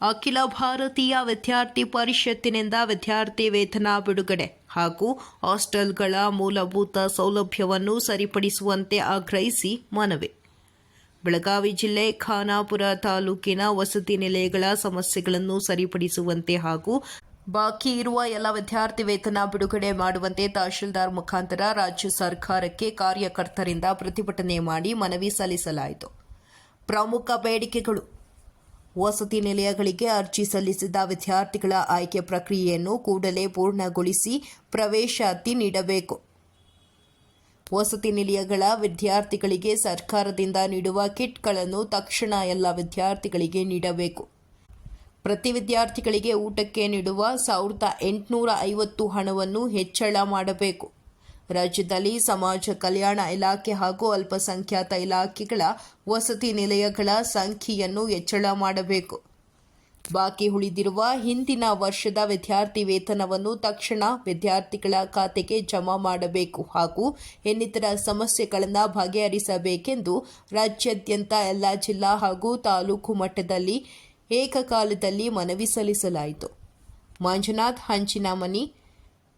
ಅಖಿಲ ಭಾರತೀಯ ವಿದ್ಯಾರ್ಥಿ ಪರಿಷತ್ತಿನಿಂದ ವಿದ್ಯಾರ್ಥಿ ವೇತನ ಬಿಡುಗಡೆ ಹಾಗೂ ಹಾಸ್ಟೆಲ್ಗಳ ಮೂಲಭೂತ ಸೌಲಭ್ಯವನ್ನು ಸರಿಪಡಿಸುವಂತೆ ಆಗ್ರಹಿಸಿ ಮನವಿ. ಬೆಳಗಾವಿ ಜಿಲ್ಲೆ ಖಾನಾಪುರ ತಾಲೂಕಿನ ವಸತಿ ನಿಲಯಗಳ ಸಮಸ್ಯೆಗಳನ್ನು ಸರಿಪಡಿಸುವಂತೆ ಹಾಗೂ ಬಾಕಿ ಇರುವ ಎಲ್ಲ ವಿದ್ಯಾರ್ಥಿ ವೇತನ ಬಿಡುಗಡೆ ಮಾಡುವಂತೆ ತಹಶೀಲ್ದಾರ್ ಮುಖಾಂತರ ರಾಜ್ಯ ಸರ್ಕಾರಕ್ಕೆ ಕಾರ್ಯಕರ್ತರಿಂದ ಪ್ರತಿಭಟನೆ ಮಾಡಿ ಮನವಿ ಸಲ್ಲಿಸಲಾಯಿತು. ಪ್ರಮುಖ ಬೇಡಿಕೆಗಳು ವಸತಿ ನಿಲಯಗಳಿಗೆ ಅರ್ಜಿ ಸಲ್ಲಿಸಿದ ವಿದ್ಯಾರ್ಥಿಗಳ ಆಯ್ಕೆ ಪ್ರಕ್ರಿಯೆಯನ್ನು ಕೂಡಲೇ ಪೂರ್ಣಗೊಳಿಸಿ ಪ್ರವೇಶಾತಿ ನೀಡಬೇಕು. ವಸತಿ ನಿಲಯಗಳ ವಿದ್ಯಾರ್ಥಿಗಳಿಗೆ ಸರ್ಕಾರದಿಂದ ನೀಡುವ ಕಿಟ್ಗಳನ್ನು ತಕ್ಷಣ ಎಲ್ಲ ವಿದ್ಯಾರ್ಥಿಗಳಿಗೆ ನೀಡಬೇಕು. ಪ್ರತಿ ವಿದ್ಯಾರ್ಥಿಗಳಿಗೆ ಊಟಕ್ಕೆ ನೀಡುವ ಸಾವಿರದ ಎಂಟುನೂರ ಐವತ್ತು ಹಣವನ್ನು ಹೆಚ್ಚಳ ಮಾಡಬೇಕು. ರಾಜ್ಯದಲ್ಲಿ ಸಮಾಜ ಕಲ್ಯಾಣ ಇಲಾಖೆ ಹಾಗೂ ಅಲ್ಪಸಂಖ್ಯಾತ ಇಲಾಖೆಗಳ ವಸತಿ ನಿಲಯಗಳ ಸಂಖ್ಯೆಯನ್ನು ಹೆಚ್ಚಳ ಮಾಡಬೇಕು. ಬಾಕಿ ಉಳಿದಿರುವ ಹಿಂದಿನ ವರ್ಷದ ವಿದ್ಯಾರ್ಥಿ ವೇತನವನ್ನು ತಕ್ಷಣ ವಿದ್ಯಾರ್ಥಿಗಳ ಖಾತೆಗೆ ಜಮಾ ಮಾಡಬೇಕು ಹಾಗೂ ಇನ್ನಿತರ ಸಮಸ್ಯೆಗಳನ್ನು ಬಗೆಹರಿಸಬೇಕೆಂದು ರಾಜ್ಯಾದ್ಯಂತ ಎಲ್ಲ ಜಿಲ್ಲಾ ಹಾಗೂ ತಾಲೂಕು ಮಟ್ಟದಲ್ಲಿ ಏಕಕಾಲದಲ್ಲಿ ಮನವಿ ಸಲ್ಲಿಸಲಾಯಿತು. ಮಂಜುನಾಥ್, ಹಂಚಿನಮನಿ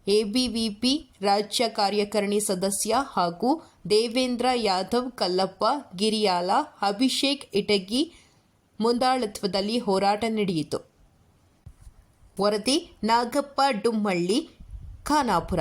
ಎಬಿವಿಪಿ ರಾಜ್ಯ ಕಾರ್ಯಕಾರಿಣಿ ಸದಸ್ಯ ಹಾಗೂ ದೇವೇಂದ್ರ ಯಾದವ್, ಕಲ್ಲಪ್ಪ, ಗಿರಿಯಾಲ, ಅಭಿಷೇಕ್ ಇಟಗಿ ಮುಂದಾಳತ್ವದಲ್ಲಿ ಹೋರಾಟ ನಡೆಯಿತು. ವರದಿ, ನಾಗಪ್ಪ, ಡುಮ್ಮಳ್ಳಿ, ಖಾನಾಪುರ.